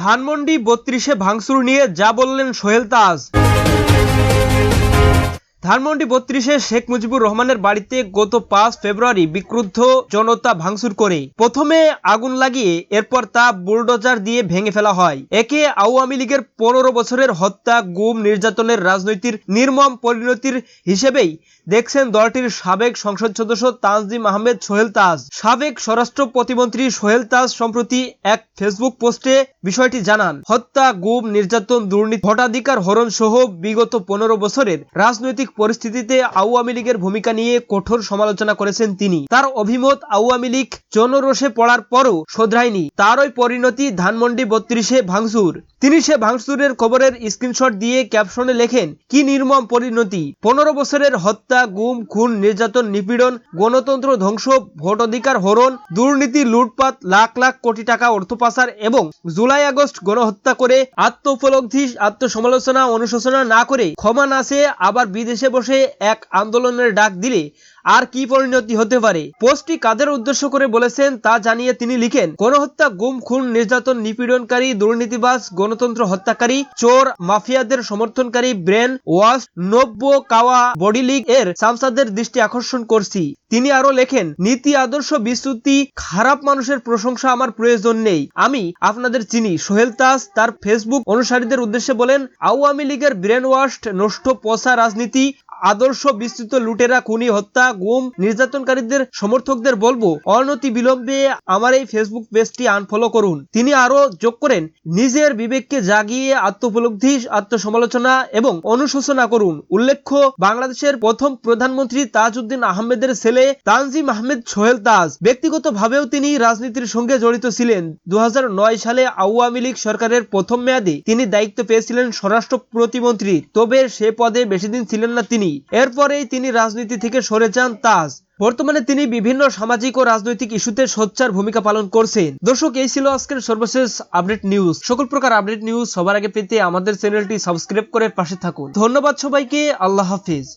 ধানমন্ডি বত্রিশে ভাঙচুর নিয়ে যা বললেন সোহেল তাজ। ধানমন্ডি বত্রিশে শেখ মুজিবুর রহমানের বাড়িতে গত পাঁচ ফেব্রুয়ারি বিক্রুদ্ধ জনতা ভাঙচুর করে। প্রথমে আগুন লাগিয়ে এরপর তা বুলডোজার দিয়ে ভেঙে ফেলা হয়। একে আওয়ামী লীগের পনেরো বছরের হত্যা, গুম, নির্যাতনের রাজনৈতিক নির্মম পরিণতির হিসেবেই দেখছেন দলটির সাবেক সংসদ সদস্য তানজিম আহমেদ সোহেল তাজ। সাবেক স্বরাষ্ট্র প্রতিমন্ত্রী সোহেল তাজ সম্প্রতি এক ফেসবুক পোস্টে বিষয়টি জানান। হত্যা, গুম, নির্যাতন, দুর্নীতি, ভোটাধিকার হরণ সহ বিগত পনেরো বছরের রাজনৈতিক পরিস্থিতিতে আওয়ামী লীগের ভূমিকা নিয়ে কঠোর সমালোচনা করেছেন তিনি। তার অভিমত আওয়ামী লীগ জনরোষে পড়ার পরও শোধরায়নি। তারই পরিণতি ধানমন্ডি বত্রিশে ভাঙচুর। তিনি সে ভাঙচুরের খবরের স্ক্রিনশট দিয়ে ক্যাপশনে লেখেন, কি নির্মম পরিণতি। পনেরো বছরের হত্যা, গুম, খুন, নির্যাতন, নিপীড়ন, গণতন্ত্র ধ্বংস, ভোট অধিকার হরণ, দুর্নীতি, লুটপাট, লাখ লাখ কোটি টাকা অর্থ পাচার এবং জুলাই আগস্ট গণহত্যা করে আত্ম উপলব্ধি আত্মসমালোচনা, অনুশোচনা না করে ক্ষমা না চেয়ে আবার বিদেশে বসে এক আন্দোলনের ডাক দিলে আর কি পরিণতি হতে পারে? পোস্টটি কাদের উদ্দেশ্য করে বলেছেন তা জানিয়ে তিনি লিখেন, গণহত্যা, গুম, খুন, নির্যাতন, নিপীড়নকারী, দুর্নীতিবাজ, গণতন্ত্র হত্যাকারী, চোর, মাফিয়াদের সমর্থনকারী, ব্রেন, ওয়াশ, নব্য, কাওয়া, বডি লীগ এর সামসাদের দৃষ্টি আকর্ষণ করছি। তিনি আরও লেখেন, নীতি, আদর্শ বিস্তুতি খারাপ মানুষের প্রশংসা আমার প্রয়োজন নেই। আমি আপনাদের চিনি। সোহেল তাজ তার ফেসবুক অনুসারীদের উদ্দেশ্যে বলেন, আওয়ামী লীগের ব্রেন ওয়াশড নষ্ট, পচা রাজনীতি আদর্শ বিস্তৃত লুটেরা, খুনি, হত্যা, গুম, নির্যাতনকারীদের সমর্থকদের বলব, অনতি বিলম্বে আমার এই ফেসবুক পেজটি আনফলো করুন। তিনি আরও যোগ করেন, নিজের বিবেককে জাগিয়ে আত্মোপলব্ধি, আত্মসমালোচনা এবং অনুশোচনা করুন। উল্লেখ্য, বাংলাদেশের প্রথম প্রধানমন্ত্রী তাজউদ্দিন আহমেদের ছেলে তানজিম আহমেদ সোহেল তাজ ব্যক্তিগতভাবেও তিনি রাজনীতির সঙ্গে জড়িত ছিলেন। দু হাজার নয় সালে আওয়ামী লীগ সরকারের প্রথম মেয়াদে তিনি দায়িত্ব পেয়েছিলেন স্বরাষ্ট্র প্রতিমন্ত্রী। তবে সে পদে বেশি দিন ছিলেন না এরপরেই তিনি রাজনীতি থেকে সরে যান তাজ। বর্তমানে তিনি বিভিন্ন সামাজিক ও রাজনৈতিক ইস্যুতে সোচ্চার ভূমিকা পালন করছেন। দর্শক, এই ছিল আজকের সর্বশেষ আপডেট নিউজ। সকল প্রকার আপডেট নিউজ সবার আগে পেতে আমাদের চ্যানেলটি সাবস্ক্রাইব করে পাশে থাকুন। ধন্যবাদ সবাইকে। আল্লাহ হাফিজ।